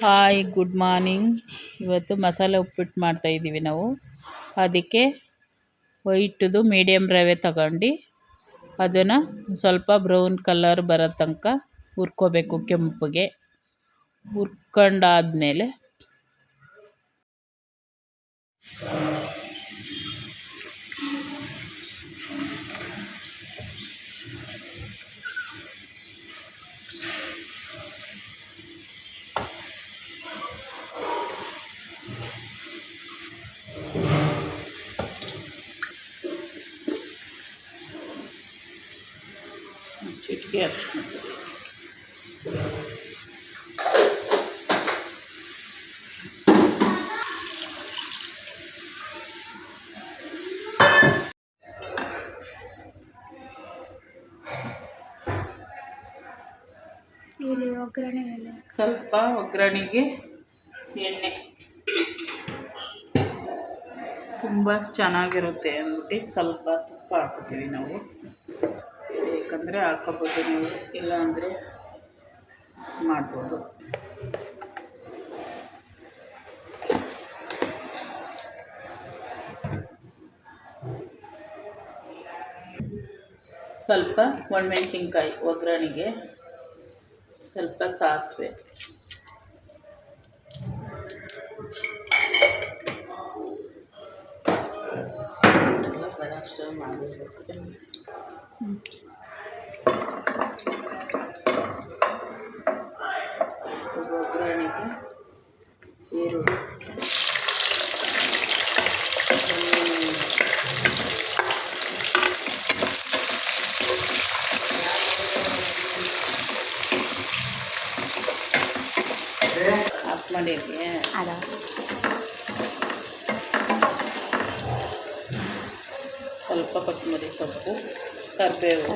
Hi good morning ಇವತ್ತು ಮಸಾಲೆ ಉಪ್ಪಿಟ್ಟು ಮಾಡ್ತಾ ಇದ್ದೀವಿ ನಾವು. ಅದಕ್ಕೆ ವೈಟದು ಮೀಡಿಯಮ್ ರವೆ ತಗೊಂಡು ಅದನ್ನು ಸ್ವಲ್ಪ ಬ್ರೌನ್ ಕಲರ್ ಬರೋ ತನಕ ಹುರ್ಕೋಬೇಕು ಕೆಂಪಗೆ. ಹುರ್ಕೊಂಡಾದ್ಮೇಲೆ ಚಿಟಿಕೆ ಅರಿಶಿನ ಪುಡಿ ಒಗ್ಗರಣೆ ಸ್ವಲ್ಪ ಒಗ್ಗರಣೆಗೆ ಎಣ್ಣೆ. ತುಂಬ ಚೆನ್ನಾಗಿರುತ್ತೆ ಅಂದ್ಬಿಟ್ಟು ಸ್ವಲ್ಪ ತುಪ್ಪ ಹಾಕ್ಕೊತೀವಿ ನಾವು. ಬೇಕಂದರೆ ಹಾಕೋಬೋದು ನೀವು. ಇಲ್ಲ ಅಂದರೆ ಮಾಡ್ಬೋದು. ಸ್ವಲ್ಪ ಒಣಮೆಣಸಿನ್ಕಾಯಿ ಒಗ್ಗರಣೆಗೆ ಸ್ವಲ್ಪ ಸಾಸಿವೆ. ಬರೋಷ್ಟು ಮಾಡಿರ್ಬೇಕು. ಒಗ್ಗರಣೆಗೆ ಈರುಳ್ಳಿ ಆಫ್ ಮಾಡಿದ್ವಿ ಅದ ಸ್ವಲ್ಪ ಕೊತ್ತಂಬರಿ ಸೊಪ್ಪು ಕರಿಬೇವು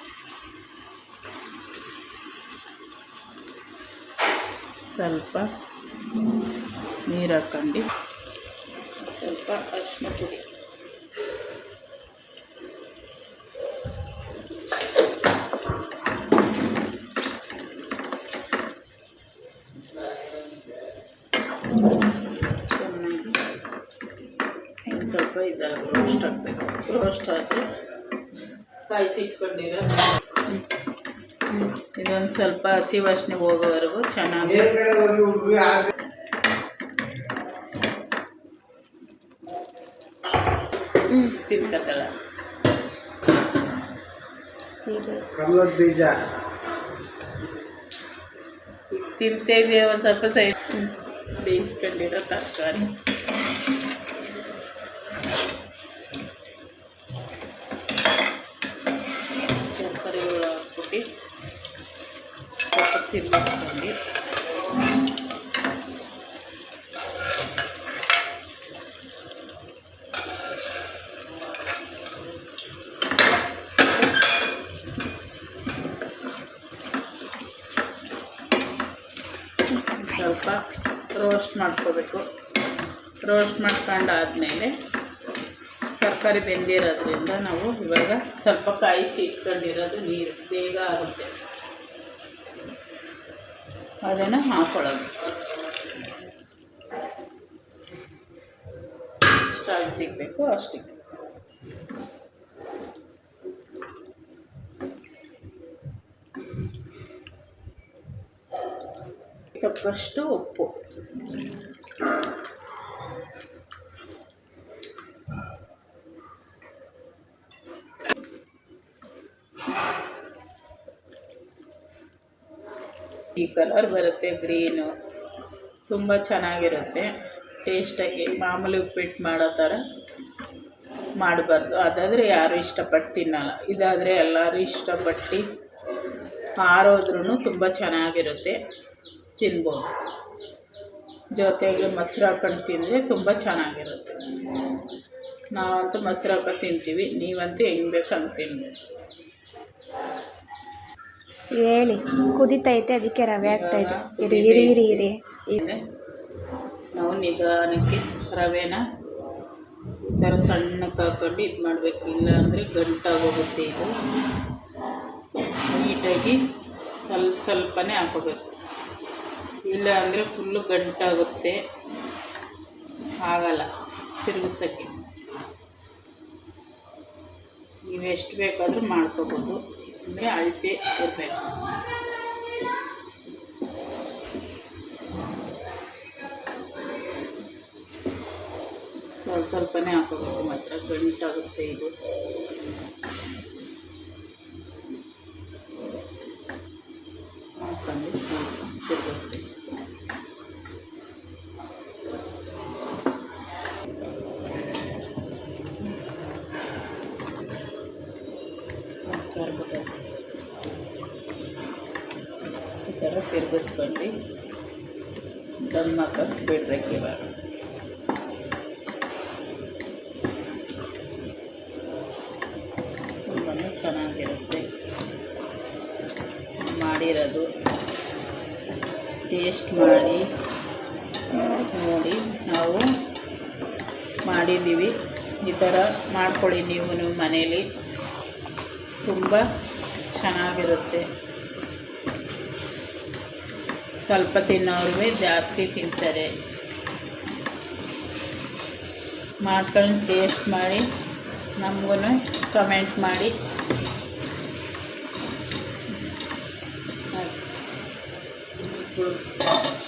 ಸ್ವಲ್ಪ ನೀರು ಹಾಕ್ಕೊಂಡು ಸ್ವಲ್ಪ ಅರಿಶಿನ ಪುಡಿ. ಚೆನ್ನಾಗಿ ಸ್ವಲ್ಪ ಇದೆಲ್ಲ ರೋಸ್ಟ್ ಹಾಕಬೇಕು. ರೋಸ್ಟ್ ಹಾಕಿ ಕಾಯಿಸಿಟ್ಕೊಂಡಿರೋ ಇದೊಂದು ಸ್ವಲ್ಪ ಹಸಿ ವಾಸನೆ ಹೋಗೋವರೆಗೂ ಚೆನ್ನಾಗಿ ತಿನ್ಕತ್ತಳ ಇದು ಕಮಲದ ಬೀಜ. ಒಂದು ಸ್ವಲ್ಪ ಸೈ ಬೇಯಿಸ್ಕೊಂಡಿರೋ ತರಕಾರಿ. ಸ್ವಲ್ಪ ರೋಸ್ಟ್ ಮಾಡ್ಕೋಬೇಕು. ರೋಸ್ಟ್ ಮಾಡ್ಕೊಂಡಾದ್ಮೇಲೆ ತರಕಾರಿ ಬೆಂದಿರೋದ್ರಿಂದ ನಾವು ಇವಾಗ ಸ್ವಲ್ಪ ಕಾಯಿಸಿ ಇಟ್ಕೊಂಡಿರೋದು ನೀರು, ಬೇಗ ಆಗುತ್ತೆ. ಅದನ್ನು ಹಾಕೊಳ್ಳೋದು. ಎಷ್ಟು ತೆಗಬೇಕು ಅಷ್ಟಿಗೆ ತಕ್ಕಷ್ಟು ಉಪ್ಪು ಈ ಕಲರ್ ಬರುತ್ತೆ ಗ್ರೀನು ತುಂಬ ಚೆನ್ನಾಗಿರುತ್ತೆ. ಟೇಸ್ಟಾಗಿ ಮಾಮೂಲಿ ಉಪ್ಪಿಟ್ಟು ಮಾಡೋ ಥರ ಮಾಡಬಾರ್ದು. ಅದಾದರೆ ಯಾರೂ ಇಷ್ಟಪಟ್ಟು ತಿನ್ನಲ್ಲ. ಇದಾದರೆ ಎಲ್ಲರೂ ಇಷ್ಟಪಟ್ಟು ಆರೋದ್ರೂ ತುಂಬ ಚೆನ್ನಾಗಿರುತ್ತೆ. ತಿನ್ಬೋದು ಜೊತೆಗೆ ಮೊಸ್ರು ಹಾಕೊಂಡು ತಿಂದರೆ ತುಂಬ ಚೆನ್ನಾಗಿರುತ್ತೆ. ನಾವಂತೂ ಮೊಸ್ರು ಹಾಕೊಂಡು ತಿಂತೀವಿ ನೀವಂತೂ ಹೆಂಗೆ ಬೇಕು ಹಂಗೆ ತಿನ್ಬೋದು ಹೇಳಿ ಕುದಿತೈತೆ ಅದಕ್ಕೆ ರವೆ ಹಾಕ್ತೈತೆ ಇದೆ ಇರಿ ಇರಿ ಇರಿ ಇರಿ. ಇದೆ ನಾವು ನಿಧಾನಕ್ಕೆ ರವೆನ ಈ ಥರ ಸಣ್ಣಕ್ಕೆ ಹಾಕೊಂಡು ಇದು ಮಾಡಬೇಕು. ಇಲ್ಲ ಅಂದರೆ ಗಂಟಾಗೋಗುತ್ತೆ ಇದು. ನೀಟಾಗಿ ಸ್ವಲ್ಪ ಸ್ವಲ್ಪನೇ ಹಾಕೋಬೇಕು ಇಲ್ಲ ಅಂದರೆ ಫುಲ್ಲು ಗಂಟಾಗುತ್ತೆ. ಆಗಲ್ಲ, ತಿರುಗಿಸೋಕ್ಕೆ. ನೀವು ಎಷ್ಟು ಬೇಕಾದರೂ ಮಾಡ್ಕೋಬೋದು. ಅಂದರೆ ಅಳತೆ ಇರಬೇಕು. ಸ್ವಲ್ಪ ಸ್ವಲ್ಪನೇ ಹಾಕೋಬೇಕು ಮಾತ್ರ. ಗಂಟಾಗುತ್ತೆ ಇದು. ಹಾಕೊಂಡು ಸ್ವಲ್ಪ ತಿರುಗಿಸ್ಬೇಕು ಈ ಥರ ತಿರುಗಿಸ್ಕೊಂಡು ದಮ್ ಹಾಕೊಂಡು ಬಿಡ್ಬೇಕು ಇವಾಗ ತುಂಬಾ ಚೆನ್ನಾಗಿರುತ್ತೆ ಮಾಡಿರೋದು. ಟೇಸ್ಟ್ ಮಾಡಿ. ನೋಡಿ, ನಾವು ಮಾಡಿದ್ದೀವಿ. ಈ ಥರ ಮಾಡ್ಕೊಳ್ಳಿ ನೀವು ಮನೇಲಿ. ತುಂಬ ಚೆನ್ನಾಗಿರುತ್ತೆ. ಸ್ವಲ್ಪ ತಿನ್ನೋರು ಜಾಸ್ತಿ ತಿಂತಾರೆ. ಮಾಡ್ಕೊಂಡು ಟೇಸ್ಟ್ ಮಾಡಿ. ನಮಗೂ ಕಮೆಂಟ್ ಮಾಡಿ. sort of